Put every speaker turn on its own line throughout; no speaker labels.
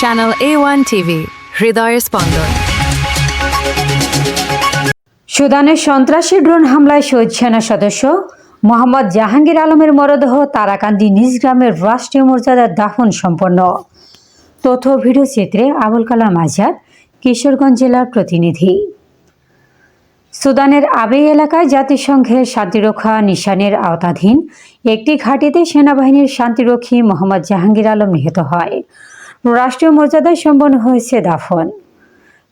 Channel এ one TV হৃদয়ের স্পন্দন
সুদানের সন্ত্রাসী ড্রোন হামলায় শহীদ সেনা সদস্য মোহাম্মদ জাহাঙ্গীর আলমের মরদেহ তারাকান্দি নিজ গ্রামের রাষ্ট্রীয় মর্যাদার দাফন সম্পন্ন। তথ্য ভিডিও চিত্রে আবুল কালাম আজাদ, কিশোরগঞ্জ জেলার প্রতিনিধি। সুদানের আবেই এলাকায় জাতিসংঘের শান্তিরক্ষা নিশানের আওতাধীন একটি ঘাঁটিতে সেনাবাহিনীর শান্তিরক্ষী মোহাম্মদ জাহাঙ্গীর আলম নিহত হয়। রাষ্ট্রীয় মর্যাদায় সম্পন্ন হয়েছে দাফন।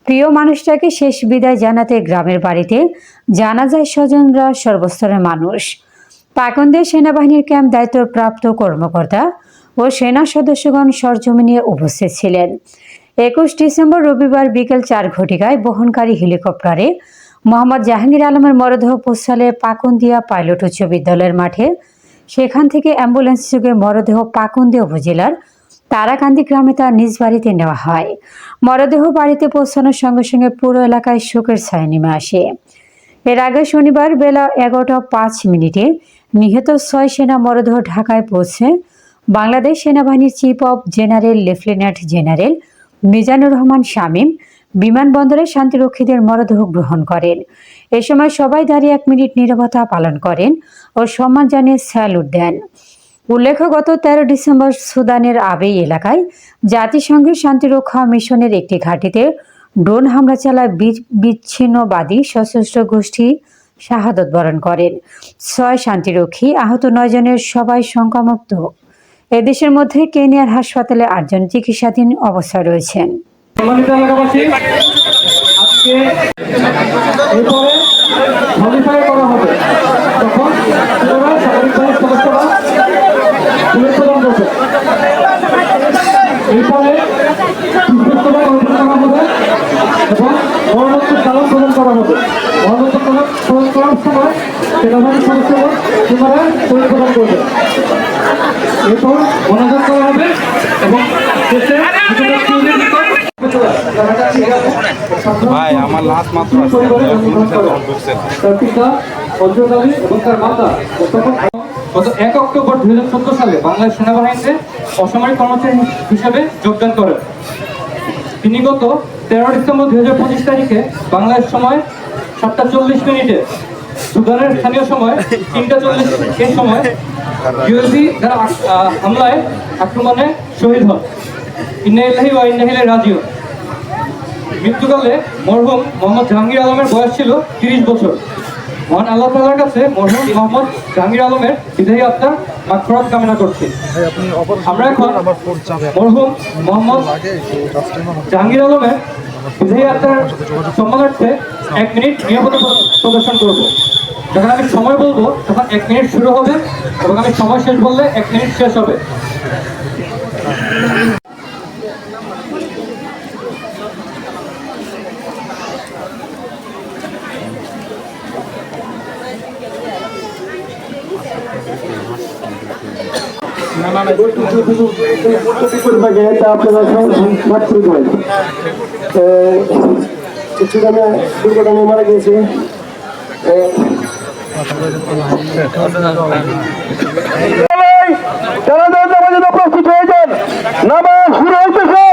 প্রিয় মানুষটাকে শেষ বিদায় জানাতে গ্রামের বাড়িতে জানা যায় স্বজনরা সর্বস্তরের মানুষ। পাকন্দে সেনাবাহিনীর ক্যাম্প দায়িত্বপ্রাপ্ত কর্মকর্তা ও সেনা সদস্যগণ সরজমিনে উপস্থিত ছিলেন। একুশ ডিসেম্বর রবিবার বিকেল চার ঘটিকায় বহনকারী হেলিকপ্টারে মোহাম্মদ জাহাঙ্গীর আলমের মরদেহ পোস্টালে পাকুন্দিয়া পাইলট উচ্চ বিদ্যালয়ের মাঠে। সেখান থেকে অ্যাম্বুলেন্স যোগে মরদেহ পাকুন্দিয়া উপজেলার তারাকান্দি গ্রামে তার নিজ বাড়িতে নেওয়া হয়। মরদেহ বাড়িতে পৌঁছানোর সঙ্গে সঙ্গে পুরো এলাকায় শোকের ছায়া নেমে আসে। এর আগে শনিবার বেলা এগারোটা পাঁচ মিনিটে নিহত ছয় সেনা মরদেহ ঢাকায় পৌঁছে বাংলাদেশ সেনাবাহিনীর chief of general lieutenant general Mizanur Rahman Shamim বিমানবন্দরে শান্তিরক্ষীদের মরদেহ গ্রহণ করেন। এ সময় সবাই দাঁড়িয়ে এক মিনিট নীরবতা পালন করেন ও সম্মান জানিয়ে স্যালুট দেন। উল্লেখ্য গত তেরো ডিসেম্বর সুদানের আবেই এলাকায় জাতিসংঘের শান্তিরক্ষা মিশনের একটি ঘাঁটিতে ড্রোন হামলা চালায় বিচ্ছিন্নবাদী সশস্ত্র গোষ্ঠী শাহাদত বরণ করেন। ছয় শান্তিরক্ষী আহত নয় জনের সবাই শঙ্কামুক্ত। এদেশের মধ্যে কেনিয়ার হাসপাতালে আটজন চিকিৎসাধীন অবস্থায় রয়েছেন।
করবে। এরপর মনোযোগ করা হবে এবং শেষে
ভাই আমার লাস্ট মাত্র আছে।
তার পিতা অঞ্জন এবং তার মাতা গত এক অক্টোবর দুই হাজার চোদ্দ সালে বাংলাদেশ সেনাবাহিনীতে অসামরিক কর্মচারী হিসেবে যোগদান করেন। তিনি গত তেরো ডিসেম্বর দুই হাজার পঁচিশ তারিখে বাংলাদেশ সময় সাতটা চল্লিশ মিনিটে সুদানের স্থানীয় সময় তিনটা চল্লিশ এর সময় ইউএসি আহ, হামলায় আক্রমণে শহীদ হন। ইন্নাইল্লাহি ওয়া ইন্নাহিলে রাজিও মৃত্যুকালে মরহুম মোহাম্মদ জাহাঙ্গীর আলমের বয়স ছিল তিরিশ বছর। মহান আল্লাহ তালার কাছে মরহুম মোহাম্মদ জাহাঙ্গীর আলমের বিদায়ী আত্মার মাগফিরাত কামনা করছি। আমরা এখন মরহুম মোহাম্মদ জাহাঙ্গীর আলমের বিদায়ী আত্মার সম্মানার্থে এক মিনিট নিরাপত্তা প্রদর্শন করব যখন আমি সময় বলব তখন এক মিনিট শুরু হবে এবং আমি সময় শেষ বললে এক মিনিট শেষ হবে
পরিমাণে এটা আপনারা কিছুখানে দুর্ঘটনায় মারা গিয়েছে। প্রস্তুত হয়ে যান নামাজ শুরু হইতেছে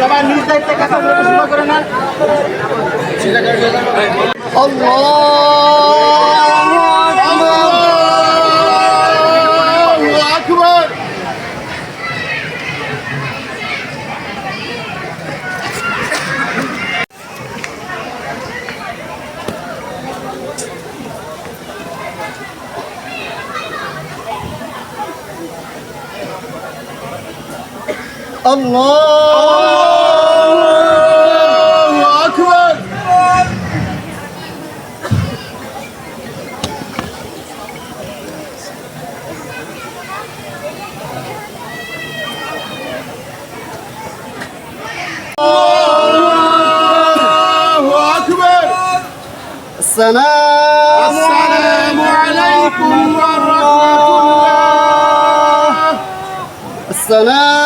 সবাই নিজ দায়িত্বে কাজ শুরু করে না الله أكبر. الله أكبر. السلام عليكم ورحمة الله. السلام.